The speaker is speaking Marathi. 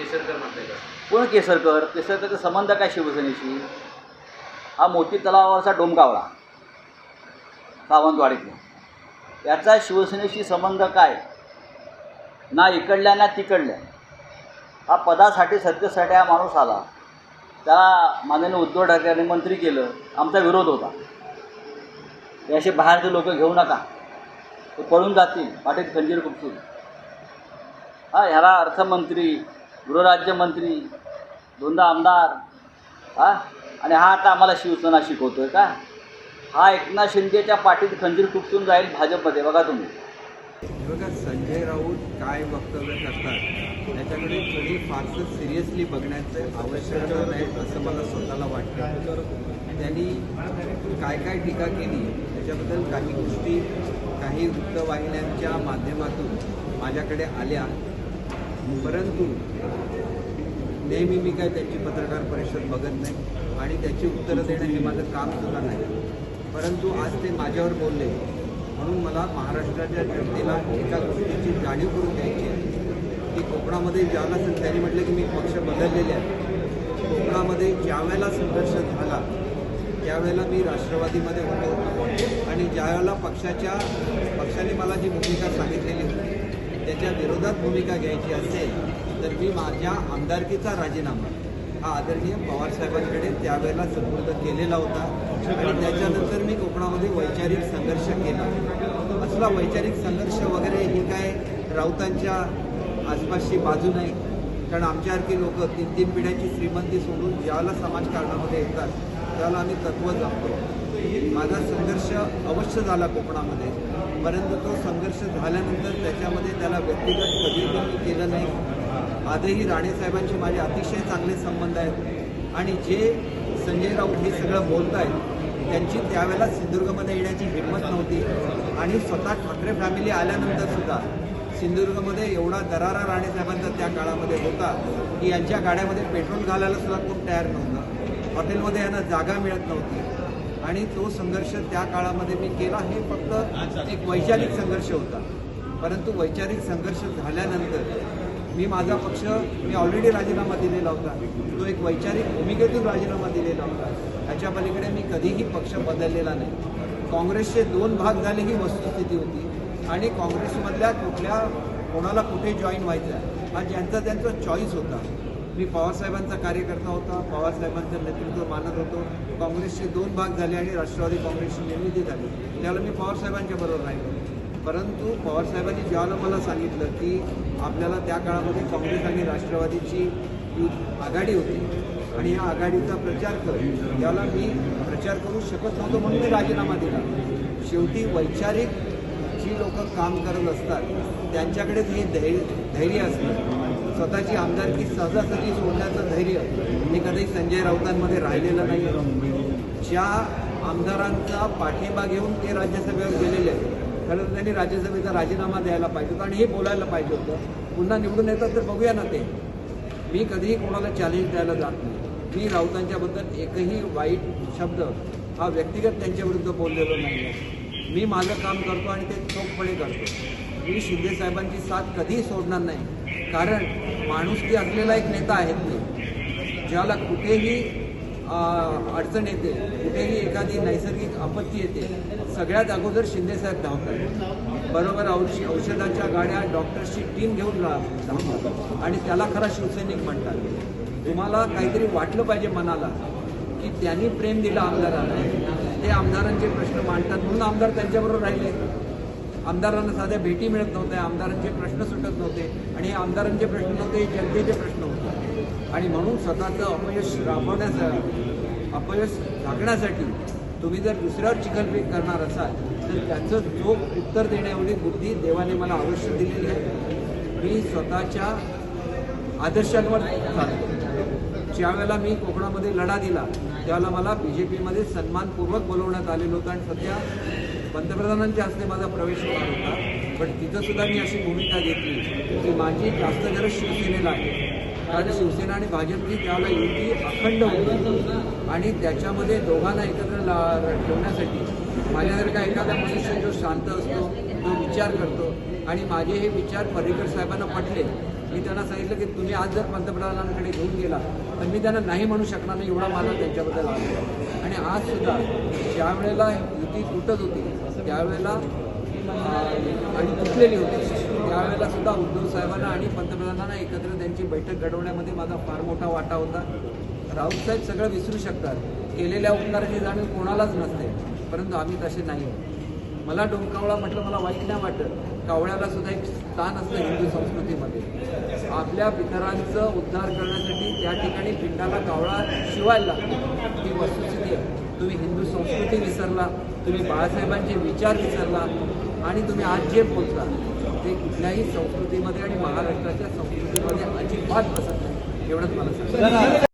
केसरकर म्हणताय का? कोण केसरकर? केसरकरचा संबंध काय शिवसेनेशी? हा मोती तलावावरचा डोमकावळा सावंतवाडीतला. याचा शिवसेनेशी संबंध काय? ना इकडल्या ना तिकडल्या. हा पदासाठी सत्तेसाठी हा माणूस आला. त्याला माननीय उद्धव ठाकरेंनी मंत्री केलं. आमचा विरोध होता. हे असे बाहेरचे लोक घेऊ नका. ते पळून जातील. पाठीत खंजीर खुपसून हा ह्याला अर्थमंत्री गृहराज्यमंत्री दोनदा आमदार हा? आणि हा आता आम्हाला शिवसेना आहे का? हा एकनाथ शिंदेच्या पाठीत खंजीर खुपसून जाईल भाजपमध्ये बघा तुम्ही. बघा संजय राऊत काय वक्तव्य करतात? त्याच्याकडे कधी फारसं सिरियसली बघण्याचं आवश्यकता नाही असं मला स्वतःला वाटतं. त्यांनी काय काय टीका केली त्याच्याबद्दल काही गोष्टी काही वृत्तवाहिन्यांच्या माध्यमातून माझ्याकडे आल्या. परंतु नेहमी मी काय त्यांची पत्रकार परिषद बघत नाही आणि त्याची उत्तरं देणं हे माझं काम सुद्धा नाही. परंतु आज ते माझ्यावर बोलले. म्हणून मला महाराष्ट्राच्या जनतेला एका गोष्टीची जाणीव करून द्यायची आहे. की कोकणामध्ये ज्याला त्यांनी म्हटलं की मी पक्ष बदललेले आहे कोकणामध्ये ज्यावेळेला संघर्ष झाला त्यावेळेला मी राष्ट्रवादीमध्ये होतो. आणि ज्यावेळेला पक्षाच्या पक्षाने मला जी भूमिका सांगितलेली होती त्याच्या विरोधात भूमिका घ्यायची असेल तर मी माझ्या आमदारकीचा राजीनामा हा आदरणीय पवारसाहेबांकडे त्यावेळेला सुपूर्द केलेला होता. आणि त्याच्यानंतर मी कोकणामध्ये वैचारिक संघर्ष केला. असला वैचारिक संघर्ष वगैरे ही काय राऊतांच्या आसपासची बाजू नाही. कारण आमच्यासारखी लोक तीन तीन पिढ्यांची श्रीमंती सोडून ज्यावेळेला समाजकारणामध्ये येतात त्याला आम्ही तत्त्व जपतो. माझा संघर्ष अवश्य झाला कोकणामध्ये. परंतु तो संघर्ष झाल्यानंतर त्याच्यामध्ये त्याला व्यक्तिगत कधी कमी केलं नाही. आजही राणेसाहेबांशी माझे अतिशय चांगले संबंध आहेत. आणि जे संजय राऊत हे सगळं बोलत आहेत त्यांची त्यावेळेला सिंधुदुर्गमध्ये येण्याची हिंमत नव्हती. आणि स्वतः ठाकरे फॅमिली आल्यानंतर सुद्धा सिंधुदुर्गमध्ये एवढा दरारा राणेसाहेबांचा त्या काळामध्ये होता की यांच्या गाड्यामध्ये पेट्रोल घालायला सुद्धा कोण तयार नव्हतं. हॉटेलमध्ये यांना जागा मिळत नव्हती. आणि तो संघर्ष त्या काळामध्ये मी केला. हे फक्त एक वैचारिक संघर्ष होता. परंतु वैचारिक संघर्ष झाल्यानंतर मी माझा पक्ष मी ऑलरेडी राजीनामा दिलेला होता. तो एक वैचारिक भूमिकेतून राजीनामा दिलेला होता. त्याच्या पलीकडे मी कधीही पक्ष बदललेला नाही. काँग्रेसचे दोन भाग झाले ही वस्तुस्थिती होती. आणि काँग्रेसमधल्या कुठल्या कोणाला कुठे जॉईन व्हायचं आहे हा ज्यांचा त्यांचा चॉईस होता. मी पवारसाहेबांचा कार्यकर्ता होता पवारसाहेबांचं नेतृत्व मानत होतो. काँग्रेसचे दोन भाग झाले आणि राष्ट्रवादी काँग्रेसची निर्मिती झाली. त्यावेळेला मी पवारसाहेबांच्या बरोबर राहिलो. परंतु पवारसाहेबांनी ज्यावेळेला मला सांगितलं की आपल्याला त्या काळामध्ये काँग्रेस आणि राष्ट्रवादीची आघाडी होती आणि या आघाडीचा प्रचार कर त्याला मी प्रचार करू शकत नव्हतो म्हणून मी राजीनामा दिला. शेवटी वैचारिक जी लोक काम करत असतात त्यांच्याकडेच हे धैर्य धैर्य असतं. स्वतःची आमदारकी सहजासहजी सोडण्याचं धैर्य हे कधी संजय राऊतांमध्ये राहिलेलं नाही ज्या आमदारांचा पाठिंबा घेऊन ते राज्यसभेवर गेलेले आहेत खरं तर त्यांनी राज्यसभेचा राजीनामा द्यायला पाहिजे होता आणि हे बोलायला पाहिजे होतं. पुन्हा निवडून येतात तर बघूया ना ते. मी कधीही कोणाला चॅलेंज द्यायला जात नाही. मी राऊतांच्याबद्दल एकही वाईट शब्द हा व्यक्तिगत त्यांच्याविरुद्ध बोललेलो नाही आहे मी माझं काम करतो आणि ते चोखपणे करतो. मी शिंदेसाहेबांची साथ कधीही सोडणार नाही. कारण माणुसकी असलेला एक नेता आहेत ते ज्याला कुठेही अडचण येते कुठेही एखादी नैसर्गिक आपत्ती येते सगळ्यात अगोदर शिंदेसाहेब धावतात. बरोबर औष औषधाच्या गाड्या डॉक्टर्सची टीम घेऊन धावतात. आणि त्याला खरा शिवसैनिक म्हणतात. तुम्हाला काहीतरी वाटलं पाहिजे मनाला की त्यांनी प्रेम दिलं आमदारांना. ते आमदारांचे प्रश्न मांडतात म्हणून आमदार त्यांच्याबरोबर राहिले. आमदारांना साध्या भेटी मिळत नव्हत्या आमदारांचे प्रश्न सुटत नव्हते आणि आमदारांचे प्रश्न नव्हते हे जनतेचे प्रश्न होते. आणि म्हणून स्वतःचं अपयश राबवण्याचं अपयश झाकण्यासाठी तुम्ही जर दुसऱ्यावर चिखलफेक करणार असाल तर त्याचं जो उत्तर देण्याएवढी बुद्धी देवाने मला अवश्य दिलेली आहे. मी स्वतःच्या आदर्शांवर चालतो मी कोकणामध्ये लढा दिला त्यावेळेला मला बी जे पीमध्ये सन्मानपूर्वक बोलवण्यात आलेलं होतं आणि सध्या पंतप्रधानांच्या हस्ते माझा प्रवेश होणार होता पण तिथं सुद्धा मी अशी भूमिका घेतली की माझी जास्त गरज शिवसेनेला आहे. कारण शिवसेना आणि भाजपची त्याला युती अखंड होती. आणि त्याच्यामध्ये दोघांना एकत्र ला ठेवण्यासाठी माझ्यासारखा एखादा मनुष्य जो शांत असतो तो विचार करतो. आणि माझे हे विचार पर्रिकर साहेबांना पटले. मी त्यांना सांगितलं की तुम्ही आज जर पंतप्रधानांकडे घेऊन गेला तर मी त्यांना नाही म्हणू शकणार नाही एवढा मला त्यांच्याबद्दल आहे. आणि आज सुद्धा ज्यावेळेला युती तुटत होती त्यावेळेला आणि तुटलेली होती त्यावेळेला सुद्धा उद्धव साहेबांना आणि पंतप्रधानांना एकत्र त्यांची बैठक घडवण्यामध्ये माझा फार मोठा वाटा होता. राऊत साहेब सगळं विसरू शकतात. केलेल्या उपकाराची जाणीव कोणालाच नसते परंतु आम्ही तसे नाही. मला डोंकावळा म्हटलं मला वाईट नाही वाटत. कावळ्याला सुद्धा एक स्थान असतं हिंदू संस्कृतीमध्ये. आपल्या पितरांचं उद्धार करण्यासाठी त्या ठिकाणी पिंडाला कावळा शिवायला लागतो. ही वस्तुस्थिती आहे. तुम्ही हिंदू संस्कृती विसरला तुम्ही बाळासाहेबांचे विचार विसरला आणि तुम्ही आज जे बोलता ते कुठल्याही संस्कृतीमध्ये आणि महाराष्ट्राच्या संस्कृतीमध्ये अजिबात बसत नाही. एवढंच मला सांगायचं